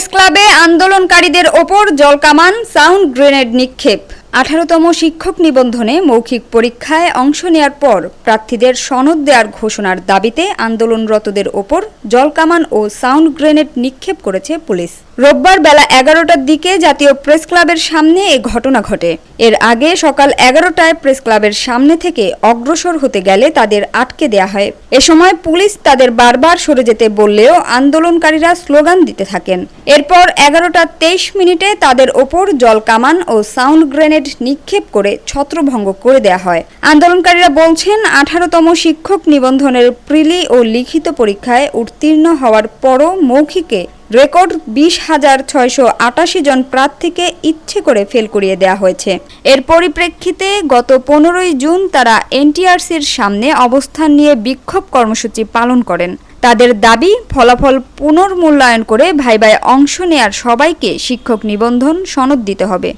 Press ক্লাবে আন্দোলনকারীদের ওপর জলকামান সাউন্ড গ্রেনেড নিক্ষেপ। আঠারোতম শিক্ষক নিবন্ধনে মৌখিক পরীক্ষায় অংশ নেয়ার পর প্রার্থীদের সনদ দেওয়ার ঘোষণার দাবিতে আন্দোলনরতদের ওপর জলকামান ও সাউন্ড গ্রেনেড নিক্ষেপ করেছে পুলিশ। রোববার বেলা এগারোটার দিকে জাতীয় প্রেস ক্লাবের সামনে এ ঘটনা ঘটে। এর আগে সকাল এগারোটায় প্রেস ক্লাবের সামনে থেকে অগ্রসর হতে গেলে তাদের আটকে দেয়া হয়। এ সময় পুলিশ তাদের বারবার সরে যেতে বললেও আন্দোলনকারীরা স্লোগান দিতে থাকেন। এরপর এগারোটা তেইশ মিনিটে তাদের ওপর জলকামান ও সাউন্ড গ্রেনেড নিক্ষেপ করে ছত্রভঙ্গ করে দেয়া হয়। আন্দোলনকারীরা বলছেন, আঠারোতম শিক্ষক নিবন্ধনের প্রিলি ও লিখিত পরীক্ষায় উত্তীর্ণ হওয়ার পরও মৌখিকে রেকর্ড বিশ হাজার ছয়শো আটাশি জন প্রার্থীকে ইচ্ছে করে ফেল করিয়ে দেওয়া হয়েছে। এর পরিপ্রেক্ষিতে গত পনেরোই জুন তারা এনটিআরসির সামনে অবস্থান নিয়ে বিক্ষোভ কর্মসূচি পালন করেন। তাদের দাবি, ফলাফল পুনর্মূল্যায়ন করে ভাইভায় অংশ নেয়ার সবাইকে শিক্ষক নিবন্ধন সনদ দিতে হবে।